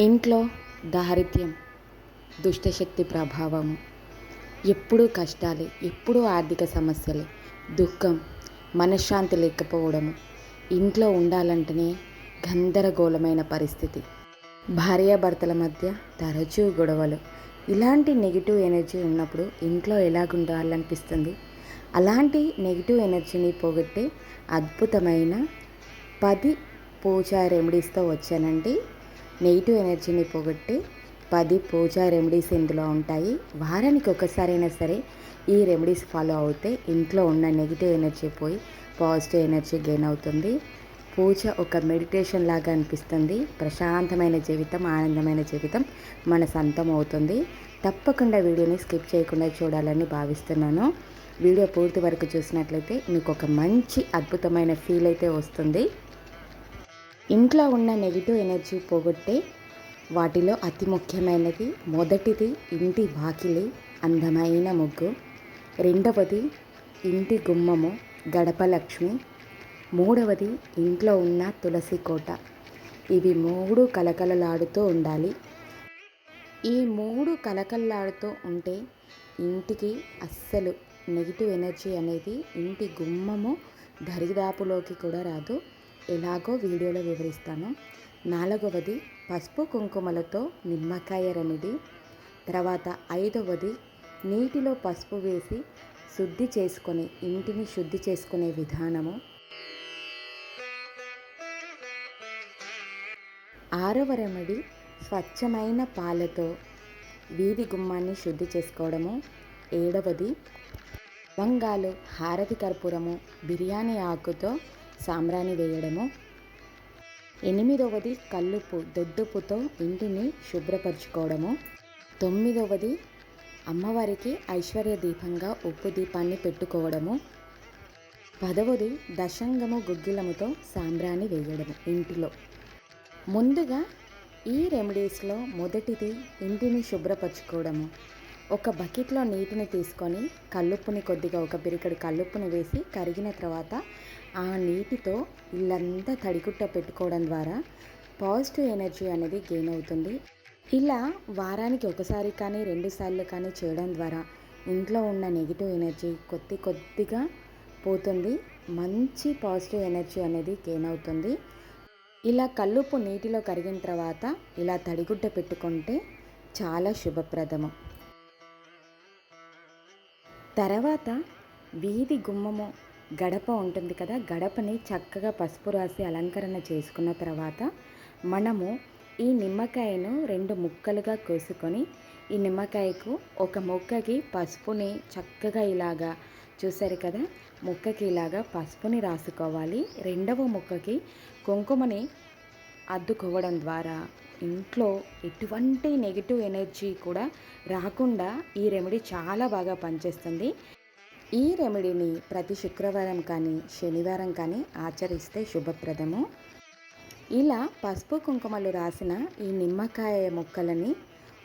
ఇంట్లో దారిద్ర్యం దుష్టశక్తి ప్రభావం ఎప్పుడూ కష్టాలే ఎప్పుడూ ఆర్థిక సమస్యలే దుఃఖం మనశ్శాంతి లేకపోవడము. ఇంట్లో ఉండాలంటేనే గందరగోళమైన పరిస్థితి. భార్యాభర్తల మధ్య తరచూ గొడవలు. ఇలాంటి నెగిటివ్ ఎనర్జీ ఉన్నప్పుడు ఇంట్లో ఎలాగుండాలనిపిస్తుంది అలాంటి నెగిటివ్ ఎనర్జీని పోగొట్టే అద్భుతమైన పది పూజా రెమెడీస్తో వచ్చానండి. నెగిటివ్ ఎనర్జీని పోగొట్టి పది పూజా రెమెడీస్ ఇందులో ఉంటాయి. వారానికి ఒకసారైనా సరే ఈ రెమెడీస్ ఫాలో అవుతే ఇంట్లో ఉన్న నెగిటివ్ ఎనర్జీ పోయి పాజిటివ్ ఎనర్జీ గెయిన్ అవుతుంది. పూజ ఒక మెడిటేషన్ లాగా అనిపిస్తుంది. ప్రశాంతమైన జీవితం ఆనందమైన జీవితం మన సొంతం అవుతుంది. తప్పకుండా వీడియోని స్కిప్ చేయకుండా చూడాలని భావిస్తున్నాను. వీడియో పూర్తి వరకు చూసినట్లయితే మీకు ఒక మంచి అద్భుతమైన ఫీల్ అయితే వస్తుంది. ఇంట్లో ఉన్న నెగిటివ్ ఎనర్జీ పోగొట్టే వాటిలో అతి ముఖ్యమైనది మొదటిది ఇంటి వాకిలి అందమైన ముగ్గు. రెండవది ఇంటి గుమ్మము గడపలక్ష్మి. మూడవది ఇంట్లో ఉన్న తులసి కోట. ఇవి మూడు కలకలలాడుతూ ఉండాలి. ఈ మూడు కలకలలాడుతూ ఉంటే ఇంటికి అస్సలు నెగిటివ్ ఎనర్జీ అనేది ఇంటి గుమ్మము దరిదాపులోకి కూడా రాదు. ఎలాగో వీడియోలో వివరిస్తాను. నాలుగవది పసుపు కుంకుమలతో నిమ్మకాయ రెమెడీ. తర్వాత ఐదవది నీటిలో పసుపు వేసి శుద్ధి చేసుకొని ఇంటిని శుద్ధి చేసుకునే విధానము. ఆరవ రెమెడీ స్వచ్ఛమైన పాలతో వీధి గుమ్మాన్ని శుద్ధి చేసుకోవడము. ఏడవది లవంగాలు హారతి కర్పూరము బిర్యానీ ఆకుతో సాంబ్రాణి వేయడము. ఎనిమిదవది కల్లుపు దొద్దుపుతో ఇంటిని శుభ్రపరచుకోవడము. తొమ్మిదవది అమ్మవారికి ఐశ్వర్య దీపంగా ఉప్పు దీపాన్ని పెట్టుకోవడము. పదవది దశంగము గుగ్గిలముతో సాంబ్రాణి వేయడము ఇంటిలో. ముందుగా ఈ రెమెడీస్లో మొదటిది ఇంటిని శుభ్రపరచుకోవడము. ఒక బకెట్లో నీటిని తీసుకొని కల్లుప్పుని కొద్దిగా ఒక బిరికడు కల్లుప్పుని వేసి కరిగిన తర్వాత ఆ నీటితో ఇల్లంతా తడిగుట్ట పెట్టుకోవడం ద్వారా పాజిటివ్ ఎనర్జీ అనేది గెయిన్ అవుతుంది. ఇలా వారానికి ఒకసారి కానీ రెండు సార్లు కానీ చేయడం ద్వారా ఇంట్లో ఉన్న నెగిటివ్ ఎనర్జీ కొద్ది కొద్దిగా పోతుంది. మంచి పాజిటివ్ ఎనర్జీ అనేది గెయిన్ అవుతుంది. ఇలా కల్లుప్పు నీటిలో కరిగిన తర్వాత ఇలా తడిగుడ్డ పెట్టుకుంటే చాలా శుభప్రదము. తర్వాత వీధి గుమ్మము గడప ఉంటుంది కదా గడపని చక్కగా పసుపు రాసి అలంకరణ చేసుకున్న తర్వాత మనము ఈ నిమ్మకాయను రెండు ముక్కలుగా కోసుకొని ఈ నిమ్మకాయకు ఒక ముక్కకి పసుపుని చక్కగా ఇలాగా చూసారు కదా ముక్కకి ఇలాగా పసుపుని రాసుకోవాలి. రెండవ ముక్కకి కుంకుమని అద్దుకోవడం ద్వారా ఇంట్లో ఎటువంటి నెగిటివ్ ఎనర్జీ కూడా రాకుండా ఈ రెమెడీ చాలా బాగా పనిచేస్తుంది. ఈ రెమెడీని ప్రతి శుక్రవారం కానీ శనివారం కానీ ఆచరిస్తే శుభప్రదము. ఇలా పసుపు కుంకుమలు రాసిన ఈ నిమ్మకాయ ముక్కలని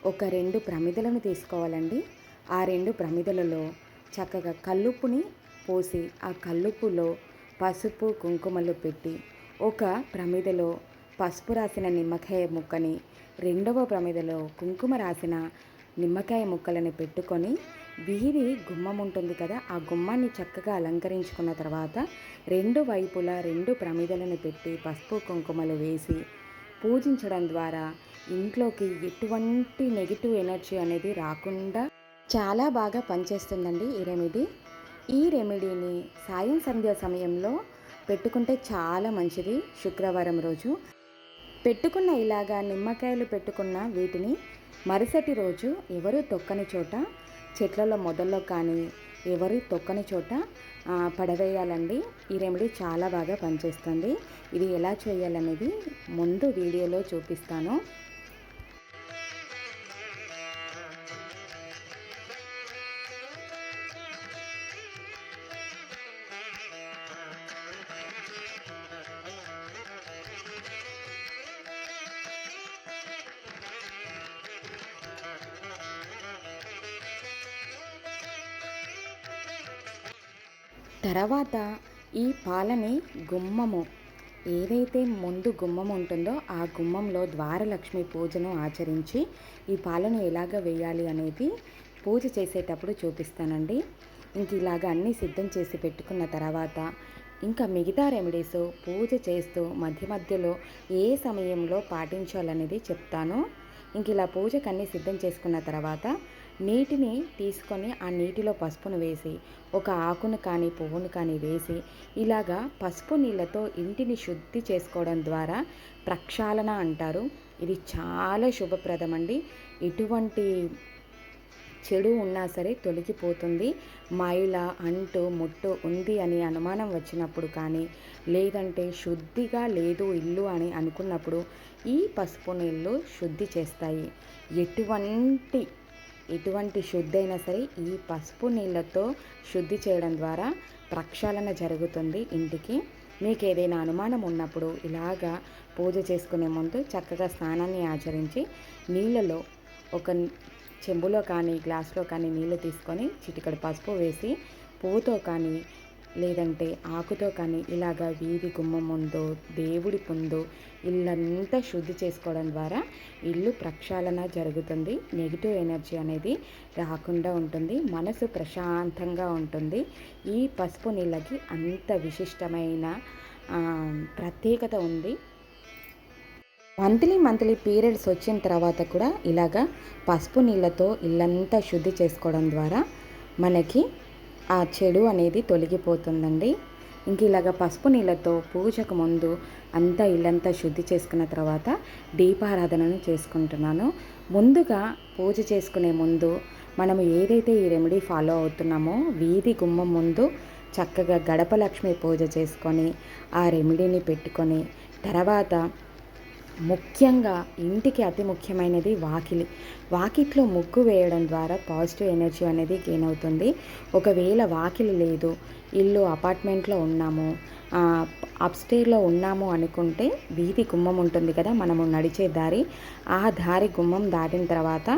ఒక రెండు ప్రమిదలను తీసుకోవాలండి. ఆ రెండు ప్రమిదలలో చక్కగా కల్లుప్పుని పోసి ఆ కల్లుప్పులో పసుపు కుంకుమలు పెట్టి ఒక ప్రమిదలో పసుపు రాసిన నిమ్మకాయ ముక్కని రెండవ ప్రమిదలో కుంకుమ రాసిన నిమ్మకాయ ముక్కలని పెట్టుకొని వీధి గుమ్మం ఉంటుంది కదా ఆ గుమ్మాన్ని చక్కగా అలంకరించుకున్న తర్వాత రెండు వైపులా రెండు ప్రమిదలను పెట్టి పసుపు కుంకుమలు వేసి పూజించడం ద్వారా ఇంట్లోకి ఎటువంటి నెగిటివ్ ఎనర్జీ అనేది రాకుండా చాలా బాగా పనిచేస్తుందండి ఈ రెమెడీ. ఈ రెమెడీని సాయం సంధ్య సమయంలో పెట్టుకుంటే చాలా మంచిది. శుక్రవారం రోజు పెట్టుకున్న ఇలాగా నిమ్మకాయలు పెట్టుకున్న వీటిని మరుసటి రోజు ఎవరు తొక్కని చోట చెట్లలో మొదల్లో కానీ ఎవరు తొక్కని చోట పడవేయాలండి. ఈ రెమెడీ చాలా బాగా పనిచేస్తుంది. ఇది ఎలా చేయాలనేది ముందు వీడియోలో చూపిస్తాను. తర్వాత ఈ పాలని గుమ్మము. ఏదైతే ముందు గుమ్మం ఉంటుందో ఆ గుమ్మంలో ద్వారలక్ష్మి పూజను ఆచరించి ఈ పాలను ఎలాగ వేయాలి అనేది పూజ చేసేటప్పుడు చూపిస్తానండి. ఇంక ఇలాగ అన్నీ సిద్ధం చేసి పెట్టుకున్న తర్వాత ఇంకా మిగతా రెమెడీస్ పూజ చేస్తూ మధ్య మధ్యలో ఏ సమయంలో పాటించాలనేది చెప్తాను. ఇంక ఇలా పూజకన్నీ సిద్ధం చేసుకున్న తర్వాత నీటిని తీసుకొని ఆ నీటిలో పసుపును వేసి ఒక ఆకును కానీ పువ్వును కానీ వేసి ఇలాగా పసుపు నీళ్ళతో ఇంటిని శుద్ధి చేసుకోవడం ద్వారా ప్రక్షాళన అంటారు. ఇది చాలా శుభప్రదం అండి ఎటువంటి చెడు ఉన్నా సరే తొలగిపోతుంది. మైల అంటు ముట్టు ఉంది అని అనుమానం వచ్చినప్పుడు కానీ లేదంటే శుద్ధిగా లేదు ఇల్లు అని అనుకున్నప్పుడు ఈ పసుపు నీళ్ళు శుద్ధి చేస్తాయి. ఎటువంటి ఎటువంటి శుద్ధి అయినా సరే ఈ పసుపు నీళ్ళతో శుద్ధి చేయడం ద్వారా ప్రక్షాళన జరుగుతుంది ఇంటికి. మీకు ఏదైనా అనుమానం ఉన్నప్పుడు ఇలాగా పూజ చేసుకునే ముందు చక్కగా స్నానాన్ని ఆచరించి నీళ్ళలో ఒక చెంబులో కానీ గ్లాస్లో కానీ నీళ్ళు తీసుకొని చిటికడు పసుపు వేసి పువ్వుతో కానీ లేదంటే ఆకుతో కానీ ఇలాగా వీధి గుమ్మం ముందు దేవుడి ముందు ఇల్లంతా శుద్ధి చేసుకోవడం ద్వారా ఇల్లు ప్రక్షాళన జరుగుతుంది. నెగిటివ్ ఎనర్జీ అనేది రాకుండా ఉంటుంది. మనసు ప్రశాంతంగా ఉంటుంది. ఈ పసుపు నీళ్ళకి అంత విశిష్టమైన ప్రత్యేకత ఉంది. మంత్లీ మంత్లీ పీరియడ్స్ వచ్చిన తర్వాత కూడా ఇలాగా పసుపు నీళ్ళతో ఇల్లంతా శుద్ధి చేసుకోవడం ద్వారా మనకి ఆ చెడు అనేది తొలగిపోతుందండి. ఇంక ఇలాగ పసుపు నీళ్ళతో పూజకు ముందు అంతా ఇల్లంతా శుద్ధి చేసుకున్న తర్వాత దీపారాధనను చేసుకుంటున్నాను. ముందుగా పూజ చేసుకునే ముందు మనం ఏదైతే ఈ రెమెడీ ఫాలో అవుతున్నామో వీధి గుమ్మం ముందు చక్కగా గడప లక్ష్మి పూజ చేసుకొని ఆ రెమెడీని పెట్టుకొని తర్వాత ముఖ్యంగా ఇంటికి అతి ముఖ్యమైనది వాకిలి. వాకిట్లో ముగ్గు వేయడం ద్వారా పాజిటివ్ ఎనర్జీ అనేది గెయిన్ అవుతుంది. ఒకవేళ వాకిలి లేదు ఇల్లు అపార్ట్మెంట్లో ఉన్నాము అప్స్టేర్లో ఉన్నాము అనుకుంటే వీధి గుమ్మం ఉంటుంది కదా మనము నడిచే దారి. ఆ దారి గుమ్మం దాటిన తర్వాత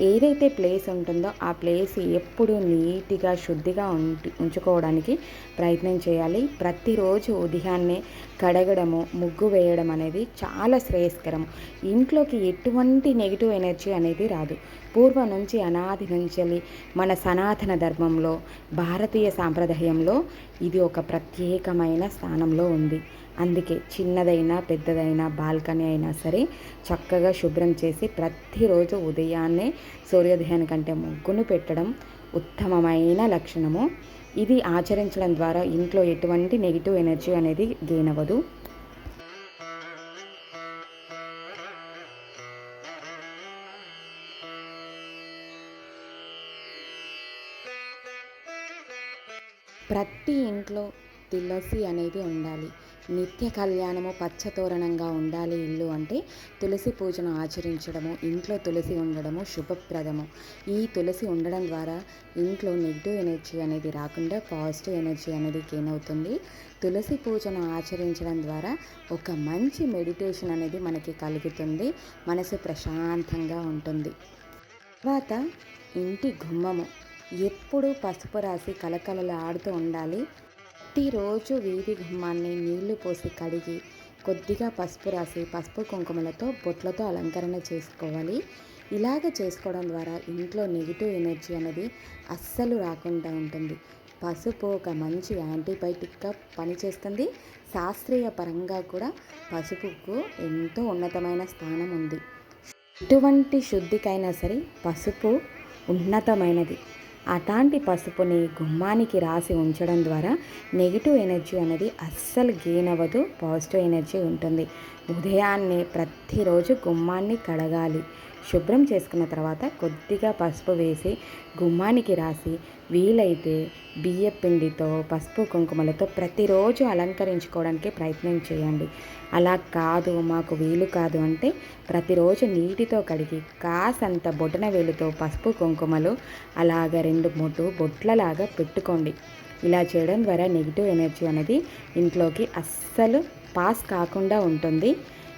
ఏదైతే ప్లేస్ ఉంటుందో ఆ ప్లేస్ ఎప్పుడు నీట్గా శుద్ధిగా ఉంచుకోవడానికి ప్రయత్నం చేయాలి. ప్రతిరోజు ఉదయాన్నే కడగడము ముగ్గు వేయడం అనేది చాలా శ్రేయస్కరం. ఇంట్లోకి ఎటువంటి నెగిటివ్ ఎనర్జీ అనేది రాదు. పూర్వం నుంచి అనాది నుంచి మన సనాతన ధర్మంలో భారతీయ సాంప్రదాయంలో ఇది ఒక ప్రత్యేకమైన స్థానంలో ఉంది. అందుకే చిన్నదైనా పెద్దదైనా బాల్కనీ అయినా సరే చక్కగా శుభ్రం చేసి ప్రతిరోజు ఉదయాన్నే సూర్యోదయానికంటే ముగ్గును పెట్టడం ఉత్తమమైన లక్షణము. ఇది ఆచరించడం ద్వారా ఇంట్లో ఎటువంటి నెగిటివ్ ఎనర్జీ అనేది గెయిన్ అవ్వదు. ప్రతి ఇంట్లో తులసి అనేది ఉండాలి. నిత్య కళ్యాణము పచ్చతోరణంగా ఉండాలి ఇల్లు అంటే తులసి పూజను ఆచరించడము ఇంట్లో తులసి ఉండడము శుభప్రదము. ఈ తులసి ఉండడం ద్వారా ఇంట్లో నెగిటివ్ ఎనర్జీ అనేది రాకుండా పాజిటివ్ ఎనర్జీ అనేది గెయిన్ అవుతుంది. తులసి పూజను ఆచరించడం ద్వారా ఒక మంచి మెడిటేషన్ అనేది మనకి కలుగుతుంది మనసు ప్రశాంతంగా ఉంటుంది. తర్వాత ఇంటి గుమ్మము. ఎప్పుడూ పసుపు రాసి కలకలలు ఆడుతూ ఉండాలి. ప్రతిరోజు వీధి గుమ్మాన్ని నీళ్ళు పోసి కడిగి కొద్దిగా పసుపు రాసి పసుపు కుంకుమలతో బొట్లతో అలంకరణ చేసుకోవాలి. ఇలాగ చేసుకోవడం ద్వారా ఇంట్లో నెగిటివ్ ఎనర్జీ అనేది అస్సలు రాకుండా ఉంటుంది. పసుపు ఒక మంచి యాంటీబయాటిక్గా పనిచేస్తుంది. శాస్త్రీయ పరంగా కూడా పసుపుకు ఎంతో ఉన్నతమైన స్థానం ఉంది. ఎటువంటి శుద్ధికైనా సరే పసుపు ఉన్నతమైనది. అలాంటి పసుపుని గుమ్మానికి రాసి ఉంచడం ద్వారా నెగిటివ్ ఎనర్జీ అనేది అస్సలు గెయిన్ అవ్వదు పాజిటివ్ ఎనర్జీ ఉంటుంది. ఉదయాన్నే ప్రతిరోజు గుమ్మాన్ని కడగాలి. శుభ్రం చేసుకున్న తర్వాత కొద్దిగా పసుపు వేసి గుమ్మానికి రాసి వీలైతే బియ్య పిండితో పసుపు కుంకుమలతో ప్రతిరోజు అలంకరించుకోవడానికి ప్రయత్నం చేయండి. అలా కాదు మాకు వీలు కాదు అంటే ప్రతిరోజు నీటితో కడిగి కాసంత బొటన వేలుతో పసుపు కుంకుమలు అలాగ రెండు మూడు బొట్లలాగా పెట్టుకోండి. ఇలా చేయడం ద్వారా నెగిటివ్ ఎనర్జీ అనేది ఇంట్లోకి అస్సలు పాస్ కాకుండా ఉంటుంది.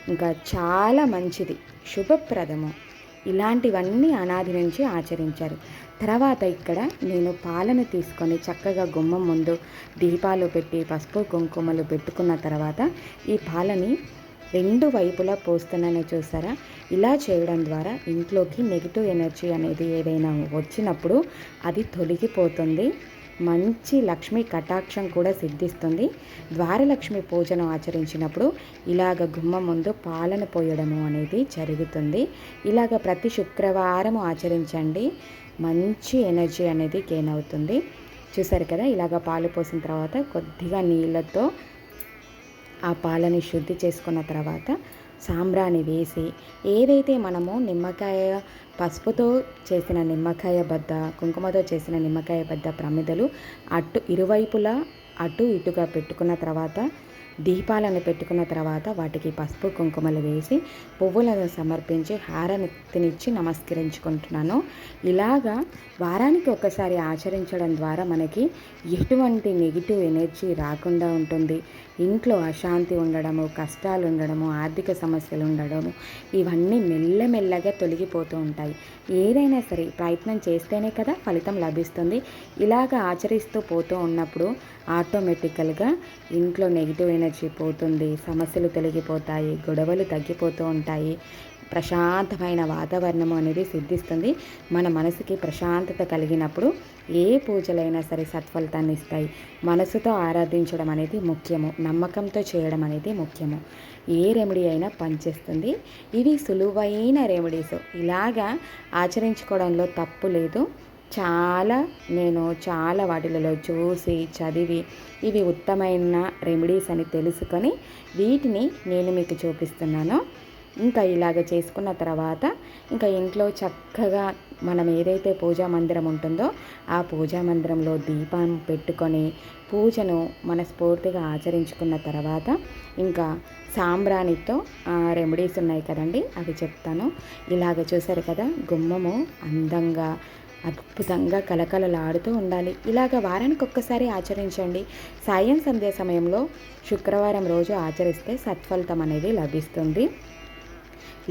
ఇంకా చాలా మంచిది. శుభప్రదము. ఇలాంటివన్నీ అనాది నుంచి ఆచరించారు. తర్వాత ఇక్కడ నేను పాలను తీసుకొని చక్కగా గుమ్మం ముందు దీపాలు పెట్టి పసుపు కుంకుమలు పెట్టుకున్న తర్వాత ఈ పాలని రెండు వైపులా పోస్తున్నానో చూసారా? ఇలా చేయడం ద్వారా ఇంట్లోకి నెగిటివ్ ఎనర్జీ అనేది ఏదైనా వచ్చినప్పుడు అది తొలగిపోతుంది. మంచి లక్ష్మీ కటాక్షం కూడా సిద్ధిస్తుంది. ద్వారలక్ష్మి పూజను ఆచరించినప్పుడు ఇలాగ గుమ్మం ముందు పాలన పోయడము అనేది జరుగుతుంది. ఇలాగ ప్రతి శుక్రవారం ఆచరించండి. మంచి ఎనర్జీ అనేది గెయిన్ అవుతుంది. చూసారు కదా ఇలాగ పాలు పోసిన తర్వాత కొద్దిగా నీళ్ళతో ఆ పాలని శుద్ధి చేసుకున్న తర్వాత సాంబ్రాణి వేసి ఏదైతే మనము నిమ్మకాయ పసుపుతో చేసిన నిమ్మకాయ బద్ద కుంకుమతో చేసిన నిమ్మకాయ బద్ద ప్రమిదలు అటు ఇరువైపులా అటు ఇటుగా పెట్టుకున్న తర్వాత దీపాలను పెట్టుకున్న తర్వాత వాటికి పసుపు కుంకుమలు వేసి పువ్వులను సమర్పించి హారతినిచ్చి నమస్కరించుకుంటున్నాను. ఇలాగా వారానికి ఒకసారి ఆచరించడం ద్వారా మనకి ఎటువంటి నెగిటివ్ ఎనర్జీ రాకుండా ఉంటుంది. ఇంట్లో అశాంతి ఉండడము కష్టాలు ఉండడము ఆర్థిక సమస్యలు ఉండడము ఇవన్నీ మెల్లమెల్లగా తొలగిపోతూ ఉంటాయి. ఏదైనా సరే ప్రయత్నం చేస్తేనే కదా ఫలితం లభిస్తుంది. ఇలాగ ఆచరిస్తూ పోతూ ఉన్నప్పుడు ఆటోమేటికల్గా ఇంట్లో నెగిటివ్ ఎనర్జీ పోతుంది సమస్యలు తొలగిపోతాయి గొడవలు తగ్గిపోతూ ఉంటాయి. ప్రశాంతమైన వాతావరణం అనేది సిద్ధిస్తుంది. మన మనసుకి ప్రశాంతత కలిగినప్పుడు ఏ పూజలైనా సరే సత్ఫలితాన్ని ఇస్తాయి. మనసుతో ఆరాధించడం అనేది ముఖ్యము. నమ్మకంతో చేయడం అనేది ముఖ్యము. ఏ రెమెడీ అయినా పనిచేస్తుంది. ఇవి సులువైన రెమెడీస్. ఇలాగా ఆచరించుకోవడంలో తప్పు లేదు. చాలా నేను చాలా వాటిలలో చూసి చదివి ఇవి ఉత్తమైన రెమెడీస్ అని తెలుసుకొని వీటిని నేను మీకు చూపిస్తున్నాను. ఇంకా ఇలాగ చేసుకున్న తర్వాత ఇంకా ఇంట్లో చక్కగా మనం ఏదైతే పూజా మందిరం ఉంటుందో ఆ పూజా మందిరంలో దీపం పెట్టుకొని పూజను మనస్ఫూర్తిగా ఆచరించుకున్న తర్వాత ఇంకా సాంబ్రాణితో రెమెడీస్ ఉన్నాయి కదండి అవి చెప్తాను. ఇలాగ చూసారు కదా గుమ్మము అందంగా అద్భుతంగా కలకలలాడుతూ ఉండాలి. ఇలాగ వారానికి ఒక్కసారి ఆచరించండి. సాయం సంధ్య సమయంలో శుక్రవారం రోజు ఆచరిస్తే సత్ఫలితం అనేది లభిస్తుంది.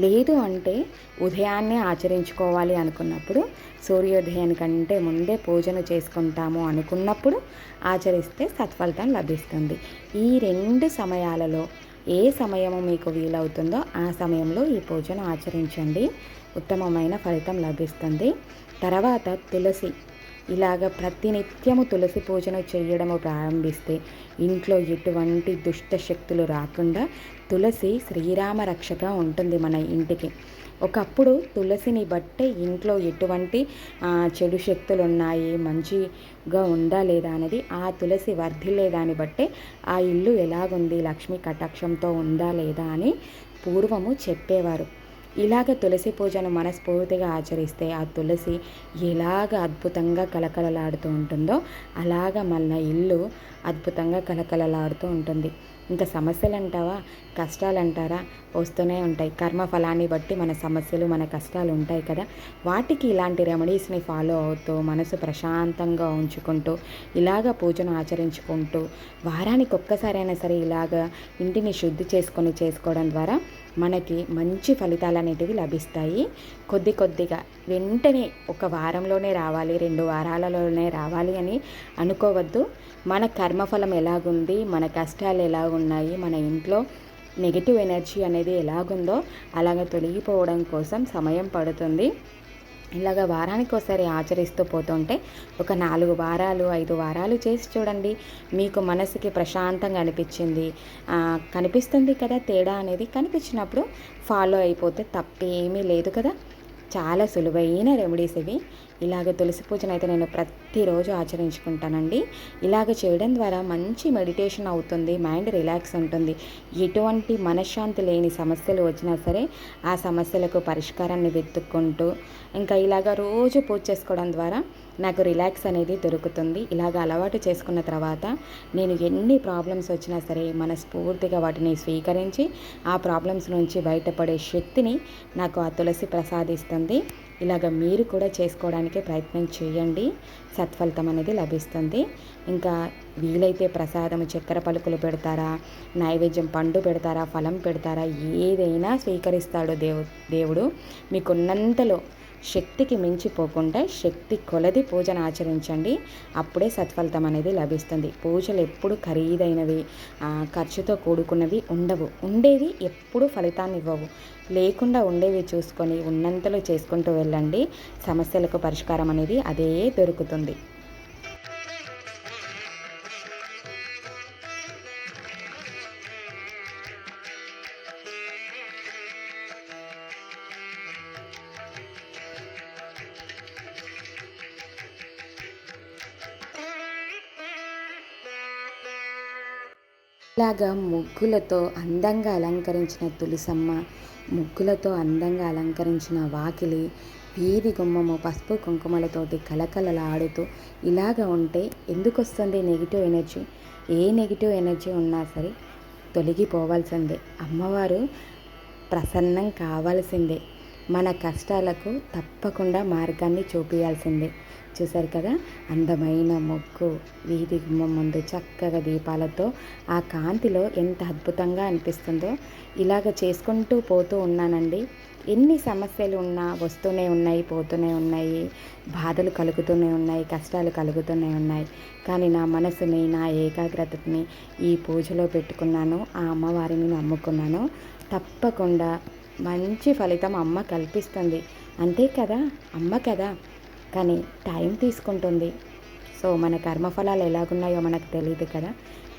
లేదు అంటే ఉదయాన్నే ఆచరించుకోవాలి అనుకున్నప్పుడు సూర్యోదయం కంటే ముందే పూజను చేసుకుంటాము అనుకున్నప్పుడు ఆచరిస్తే సత్ఫలితం లభిస్తుంది. ఈ రెండు సమయాలలో ఏ సమయము మీకు వీలవుతుందో ఆ సమయంలో ఈ పూజను ఆచరించండి. ఉత్తమమైన ఫలితం లభిస్తుంది. తర్వాత తులసి. ఇలాగ ప్రతినిత్యము తులసి పూజను చేయడము ప్రారంభిస్తే ఇంట్లో ఎటువంటి దుష్ట శక్తులు రాకుండా తులసి శ్రీరామ రక్షగా ఉంటుంది మన ఇంటికి. ఒకప్పుడు తులసిని బట్టే ఇంట్లో ఎటువంటి చెడు శక్తులు ఉన్నాయి మంచిగా ఉందా లేదా అనేది ఆ తులసి వర్ధిల్లే దాన్ని బట్టే ఆ ఇల్లు ఎలాగుంది లక్ష్మీ కటాక్షంతో ఉందా లేదా అని పూర్వము చెప్పేవారు. ఇలాగ తులసి పూజను మనస్ఫూర్తిగా ఆచరిస్తే ఆ తులసి ఎలాగ అద్భుతంగా కలకలలాడుతూ ఉంటుందో అలాగ మన ఇల్లు అద్భుతంగా కలకలలాడుతూ ఉంటుంది. ఇంకా సమస్యలు అంటావా కష్టాలు అంటారా వస్తూనే ఉంటాయి. కర్మ ఫలాన్ని బట్టి మన సమస్యలు మన కష్టాలు ఉంటాయి కదా. వాటికి ఇలాంటి రెమెడీస్ని ఫాలో అవుతూ మనసు ప్రశాంతంగా ఉంచుకుంటూ ఇలాగ పూజను ఆచరించుకుంటూ వారానికి ఒక్కసారైనా సరే ఇలాగ ఇంటిని శుద్ధి చేసుకొని చేసుకోవడం ద్వారా మనకి మంచి ఫలితాలు అనేటివి లభిస్తాయి. కొద్ది కొద్దిగా వెంటనే ఒక వారంలోనే రావాలి రెండు వారాలలోనే రావాలి అని అనుకోవద్దు. మన కర్మఫలం ఎలాగుంది మన కష్టాలు ఎలాగున్నాయి మన ఇంట్లో నెగిటివ్ ఎనర్జీ అనేది ఎలాగుందో అలాగ తొలగిపోవడం కోసం సమయం పడుతుంది. ఇలాగ వారానికి ఒకసారి ఆచరిస్తూ పోతుంటే ఒక నాలుగు వారాలు ఐదు వారాలు చేసి చూడండి. మీకు మనసుకి ప్రశాంతంగా అనిపించింది. కనిపిస్తుంది కదా తేడా అనేది. కనిపించినప్పుడు ఫాలో అయిపోతే తప్పేమీ లేదు కదా. చాలా సులువైన రెమెడీస్ ఇవి. ఇలాగ తులసి పూజను అయితే నేను ప్రతిరోజు ఆచరించుకుంటానండి. ఇలాగ చేయడం ద్వారా మంచి మెడిటేషన్ అవుతుంది మైండ్ రిలాక్స్ ఉంటుంది. ఎటువంటి మనశ్శాంతి లేని సమస్యలు వచ్చినా సరే ఆ సమస్యలకు పరిష్కారాన్ని వెతుక్కుంటూ ఇంకా ఇలాగ రోజు పూజ చేసుకోవడం ద్వారా నాకు రిలాక్స్ అనేది దొరుకుతుంది. ఇలాగ అలవాటు చేసుకున్న తర్వాత నేను ఎన్ని ప్రాబ్లమ్స్ వచ్చినా సరే మనస్ఫూర్తిగా వాటిని స్వీకరించి ఆ ప్రాబ్లమ్స్ నుంచి బయటపడే శక్తిని నాకు ఆ తులసి ప్రసాదిస్తుంది. ఇలాగ మీరు కూడా చేసుకోవడానికి ప్రయత్నం చేయండి. సత్ఫలితం అనేది లభిస్తుంది. ఇంకా వీలైతే ప్రసాదం చక్కెర పలుకులు పెడతారా నైవేద్యం పండు పెడతారా ఫలం పెడతారా ఏదైనా స్వీకరిస్తాడు దేవు దేవుడు. మీకున్నంతలో శక్తికి మించిపోకుండా శక్తి కొలది పూజను ఆచరించండి. అప్పుడే సత్ఫలితం అనేది లభిస్తుంది. పూజలు ఎప్పుడు ఖరీదైనవి ఖర్చుతో కూడుకున్నవి ఉండవు. ఉండేవి ఎప్పుడు ఫలితాన్ని ఇవ్వవు. లేకుండా ఉండేవి చూసుకొని ఉన్నంతలో చేసుకుంటూ వెళ్ళండి. సమస్యలకు పరిష్కారం అనేది అదే దొరుకుతుంది. ఇలాగా ముగ్గులతో అందంగా అలంకరించిన తులసమ్మ ముగ్గులతో అందంగా అలంకరించిన వాకిలి వీధి గుమ్మము పసుపు కుంకుమలతోటి కలకలలాడుతూ ఇలాగ ఉంటే ఎందుకు వస్తుంది నెగిటివ్ ఎనర్జీ? ఏ నెగిటివ్ ఎనర్జీ ఉన్నా సరే తొలగిపోవాల్సిందే. అమ్మవారు ప్రసన్నం కావాల్సిందే. మన కష్టాలకు తప్పకుండా మార్గాన్ని చూపించాల్సిందే చూశారు కదా? అందమైన మొగ్గు వీధి గుమ్మం ముందు చక్కగా దీపాలతో ఆ కాంతిలో ఎంత అద్భుతంగా అనిపిస్తుందో ఇలాగ చేసుకుంటూ పోతూ ఉన్నానండి. ఎన్ని సమస్యలు ఉన్నా వస్తూనే ఉన్నాయి పోతూనే ఉన్నాయి బాధలు కలుగుతూనే ఉన్నాయి కష్టాలు కలుగుతూనే ఉన్నాయి. కానీ నా మనసుని నా ఏకాగ్రతని ఈ పూజలో పెట్టుకున్నాను ఆ అమ్మవారిని నమ్ముకున్నాను. తప్పకుండా మంచి ఫలితం అమ్మ కల్పిస్తుంది. అంతే కదా? అమ్మ కదా? కానీ టైం తీసుకుంటుంది. సో మన కర్మఫలాలు ఎలాగున్నాయో మనకు తెలియదు కదా.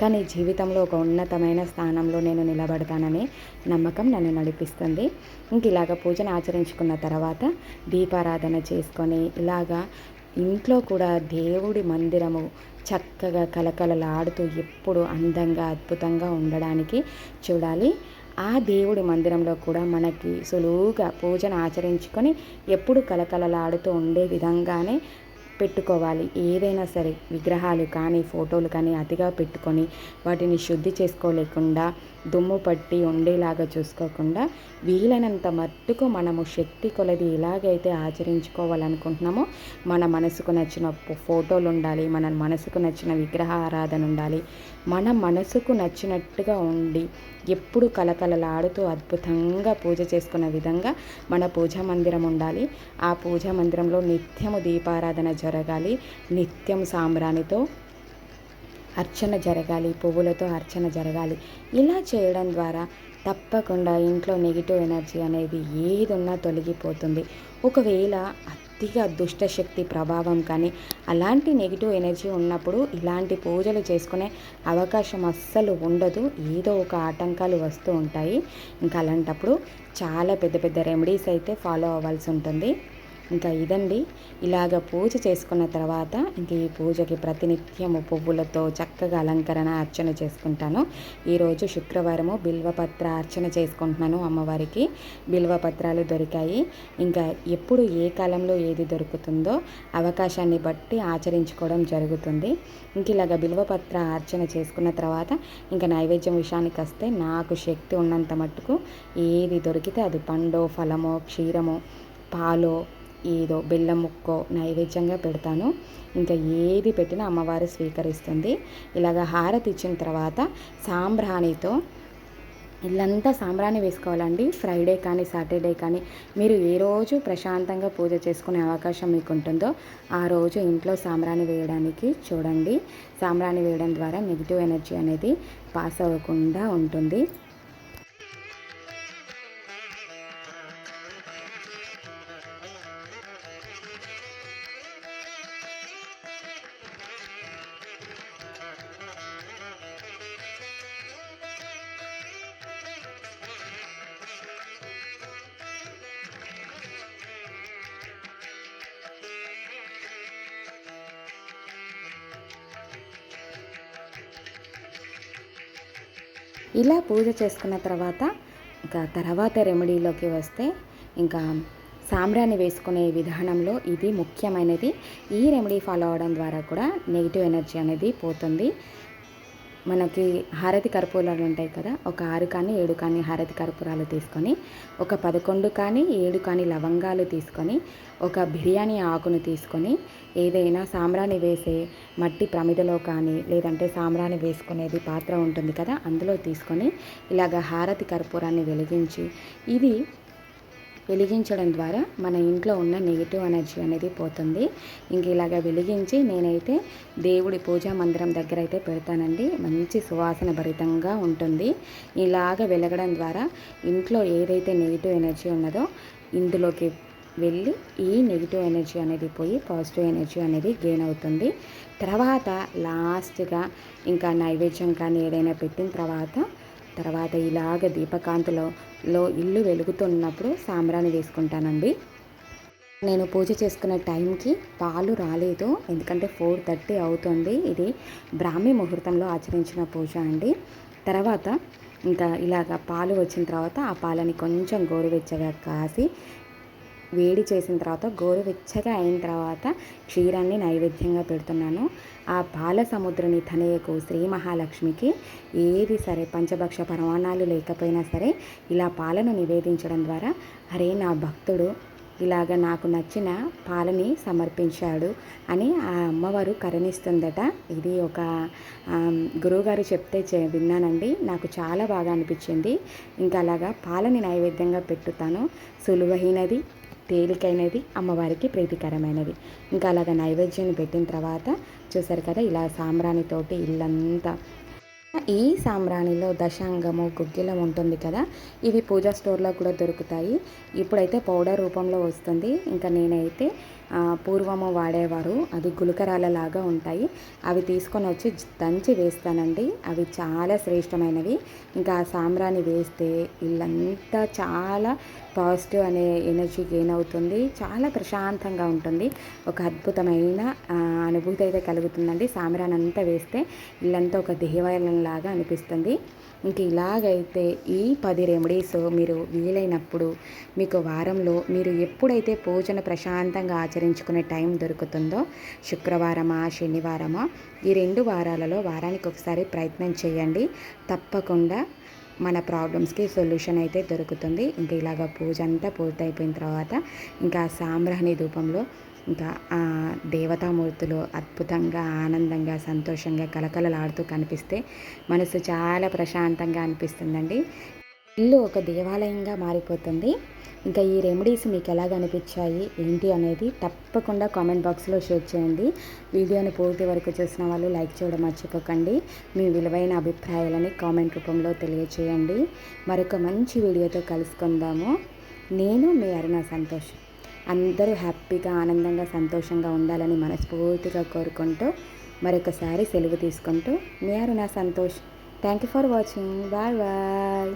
కానీ జీవితంలో ఒక ఉన్నతమైన స్థానంలో నేను నిలబడతానని నమ్మకం నన్ను నడిపిస్తుంది. ఇంక ఇలాగ పూజను ఆచరించుకున్న తర్వాత దీపారాధన చేసుకొని ఇలాగా ఇంట్లో కూడా దేవుడి మందిరము చక్కగా కలకలలాడుతూ ఎప్పుడు అందంగా అద్భుతంగా ఉండడానికి చూడాలి. ఆ దేవుడి మందిరంలో కూడా మనకి సులువుగా పూజను ఆచరించుకొని ఎప్పుడు కలకలలాడుతూ ఉండే విధంగానే పెట్టుకోవాలి. ఏదైనా సరే విగ్రహాలు కానీ ఫోటోలు కానీ అతిగా పెట్టుకొని వాటిని శుద్ధి చేసుకోలేకుండా దుమ్ము పట్టి ఉండేలాగా చూసుకోకుండా వీలైనంత మట్టుకు మనము శక్తి కొలది ఎలాగైతే ఆచరించుకోవాలనుకుంటున్నామో మన మనసుకు నచ్చిన ఫోటోలు ఉండాలి మన మనసుకు నచ్చిన విగ్రహ ఆరాధన ఉండాలి మన మనసుకు నచ్చినట్టుగా ఉండి ఎప్పుడు కలకలలాడుతూ అద్భుతంగా పూజ చేసుకున్న విధంగా మన పూజా మందిరం ఉండాలి. ఆ పూజా మందిరంలో నిత్యము దీపారాధన జరగాలి. నిత్యం సాంబ్రాణితో అర్చన జరగాలి పువ్వులతో అర్చన జరగాలి. ఇలా చేయడం ద్వారా తప్పకుండా ఇంట్లో నెగిటివ్ ఎనర్జీ అనేది ఏదున్నా తొలగిపోతుంది. ఒకవేళ అతిగా దుష్టశక్తి ప్రభావం కానీ అలాంటి నెగిటివ్ ఎనర్జీ ఉన్నప్పుడు ఇలాంటి పూజలు చేసుకునే అవకాశం అస్సలు ఉండదు. ఏదో ఒక ఆటంకాలు వస్తూ ఉంటాయి. ఇంకా అలాంటప్పుడు చాలా పెద్ద పెద్ద రెమెడీస్ అయితే ఫాలో అవ్వాల్సి ఉంటుంది. ఇంకా ఇదండి. ఇలాగ పూజ చేసుకున్న తర్వాత ఇంక ఈ పూజకి ప్రతినిత్యము పువ్వులతో చక్కగా అలంకరణ అర్చన చేసుకుంటాను. ఈరోజు శుక్రవారము బిల్వపత్ర అర్చన చేసుకుంటున్నాను అమ్మవారికి. బిల్వపత్రాలు దొరికాయి. ఇంకా ఎప్పుడు ఏ కాలంలో ఏది దొరుకుతుందో అవకాశాన్ని బట్టి ఆచరించుకోవడం జరుగుతుంది. ఇంక ఇలాగ బిల్వపత్ర అర్చన చేసుకున్న తర్వాత ఇంకా నైవేద్యం విషయానికి వస్తే నాకు శక్తి ఉన్నంత మట్టుకు ఏది దొరికితే అది పండో ఫలమో క్షీరమో పాలో ఏదో బెల్లం ముక్కో నైవేద్యంగా పెడతాను. ఇంకా ఏది పెట్టినా అమ్మవారు స్వీకరిస్తుంది. ఇలాగ హారతి ఇచ్చిన తర్వాత సాంబ్రాణితో ఇల్లంతా సాంబ్రాణి వేసుకోవాలండి. ఫ్రైడే కానీ సాటర్డే కానీ మీరు ఏ రోజు ప్రశాంతంగా పూజ చేసుకునే అవకాశం మీకు ఉంటుందో ఆ రోజు ఇంట్లో సాంబ్రాణి వేయడానికి చూడండి. సాంబ్రాణి వేయడం ద్వారా నెగిటివ్ ఎనర్జీ అనేది పాస్ అవ్వకుండా ఉంటుంది. ఇలా పూజ చేసుకున్న తర్వాత ఇంకా తర్వాత రెమెడీలోకి వస్తే ఇంకా సాంబ్రాన్ని వేసుకునే విధానంలో ఇది ముఖ్యమైనది. ఈ రెమెడీ ఫాలో అవడం ద్వారా కూడా నెగిటివ్ ఎనర్జీ అనేది పోతుంది. మనకి హారతి కర్పూరాలు ఉంటాయి కదా ఒక ఆరు కానీ ఏడు కానీ హారతి కర్పూరాలు తీసుకొని ఒక పదకొండు కానీ ఏడు కానీ లవంగాలు తీసుకొని ఒక బిర్యానీ ఆకును తీసుకొని ఏదైనా సాంబ్రాణి వేసే మట్టి ప్రమిదలో కానీ లేదంటే సాంబ్రాణి వేసుకునేది పాత్ర ఉంటుంది కదా అందులో తీసుకొని ఇలాగ హారతి కర్పూరాన్ని వెలిగించి ఇది వెలిగించడం ద్వారా మన ఇంట్లో ఉన్న నెగిటివ్ ఎనర్జీ అనేది పోతుంది. ఇంక ఇలాగ వెలిగించి నేనైతే దేవుడి పూజా మందిరం దగ్గర అయితే పెడతానండి. మంచి సువాసన భరితంగా ఉంటుంది. ఇలాగ వెలగడం ద్వారా ఇంట్లో ఏదైతే నెగిటివ్ ఎనర్జీ ఉన్నదో ఇందులోకి వెళ్ళి ఈ నెగిటివ్ ఎనర్జీ అనేది పోయి పాజిటివ్ ఎనర్జీ అనేది గెయిన్ అవుతుంది. తర్వాత లాస్ట్గా ఇంకా నైవేద్యం కానీ ఏదైనా పెట్టిన తర్వాత తర్వాత ఇలాగ దీపకాంతిలో లో ఇల్లు వెలుగుతున్నప్పుడు సాంబ్రాణి వేసుకుంటానండి నేను పూజ చేసుకునే టైంకి పాలు రాలేదు. ఎందుకంటే ఫోర్ థర్టీ అవుతుంది. ఇది బ్రాహ్మీ ముహూర్తంలో ఆచరించిన పూజ అండి. తర్వాత ఇంకా ఇలాగ పాలు వచ్చిన తర్వాత ఆ పాలని కొంచెం గోరువెచ్చగా కాసి వేడి చేసిన తర్వాత గోరువెచ్చగా అయిన తర్వాత క్షీరాన్ని నైవేద్యంగా పెడుతున్నాను. ఆ పాల సముద్రుని తనయకు శ్రీ మహాలక్ష్మికి ఏది సరే పంచభక్ష పరమాణాలు లేకపోయినా సరే ఇలా పాలను నివేదించడం ద్వారా అరే నా భక్తుడు ఇలాగ నాకు నచ్చిన పాలని సమర్పించాడు అని ఆ అమ్మవారు కరుణిస్తుందట. ఇది ఒక గురువుగారు చెప్తే విన్నానండి. నాకు చాలా బాగా అనిపించింది. ఇంకా అలాగా పాలని నైవేద్యంగా పెట్టుతాను. సులువైనది తేలికైనది అమ్మవారికి ప్రీతికరమైనది. ఇంకా అలాగ నైవేద్యాన్ని పెట్టిన తర్వాత చూసారు కదా ఇలా సాంబ్రాణితోటి ఇల్లంతా. ఈ సాంబ్రాణిలో దశాంగము గుగ్గిలం ఉంటుంది కదా ఇవి పూజా స్టోర్లో కూడా దొరుకుతాయి. ఇప్పుడైతే పౌడర్ రూపంలో వస్తుంది. ఇంకా నేనైతే పూర్వము వాడేవారు. అది గులకరాల లాగా ఉంటాయి. అవి తీసుకొని వచ్చి దంచి వేస్తానండి. అవి చాలా శ్రేష్టమైనవి. ఇంకా ఆ సాంబ్రాన్ని వేస్తే ఇల్లంతా చాలా పాజిటివ్ అనే ఎనర్జీ గెయిన్ అవుతుంది. చాలా ప్రశాంతంగా ఉంటుంది. ఒక అద్భుతమైన అనుభూతి అయితే కలుగుతుందండి. సాంబ్రాన్ అంతా వేస్తే ఇల్లంతా ఒక దేవాలయంలాగా అనిపిస్తుంది. ఇంక ఇలాగైతే ఈ పది రెమెడీస్ మీరు వీలైనప్పుడు మీకు వారంలో మీరు ఎప్పుడైతే పూజన ప్రశాంతంగా ఆచరించుకునే టైం దొరుకుతుందో శుక్రవారమా శనివారమా ఈ రెండు వారాలలో వారానికి ఒకసారి ప్రయత్నం చేయండి. తప్పకుండా మన ప్రాబ్లమ్స్కి సొల్యూషన్ అయితే దొరుకుతుంది. ఇంకా ఇలాగ పూజ అంతా పూర్తయిపోయిన తర్వాత ఇంకా సాంబ్రాణి ధూపంలో ఇంకా ఆ దేవతామూర్తులు అద్భుతంగా ఆనందంగా సంతోషంగా కలకలలాడుతూ కనిపిస్తే మనసు చాలా ప్రశాంతంగా అనిపిస్తుందండి. ఇల్లు ఒక దేవాలయంగా మారిపోతుంది. ఇంకా ఈ రెమెడీస్ మీకు ఎలాగ అనిపించాయి ఏంటి అనేది తప్పకుండా కామెంట్ బాక్స్లో షేర్ చేయండి. వీడియోని పూర్తి వరకు చూసిన వాళ్ళు లైక్ చేయడం మర్చిపోకండి. మీ విలువైన అభిప్రాయాలని కామెంట్ రూపంలో తెలియచేయండి. మరొక మంచి వీడియోతో కలుసుకుందాము. నేను మీ అరుణ సంతోష్. అందరూ హ్యాపీగా ఆనందంగా సంతోషంగా ఉండాలని మనస్ఫూర్తిగా కోరుకుంటూ మరొకసారి సెలవు తీసుకుంటూ మీ Aruna Santosh. Thank you for watching bye bye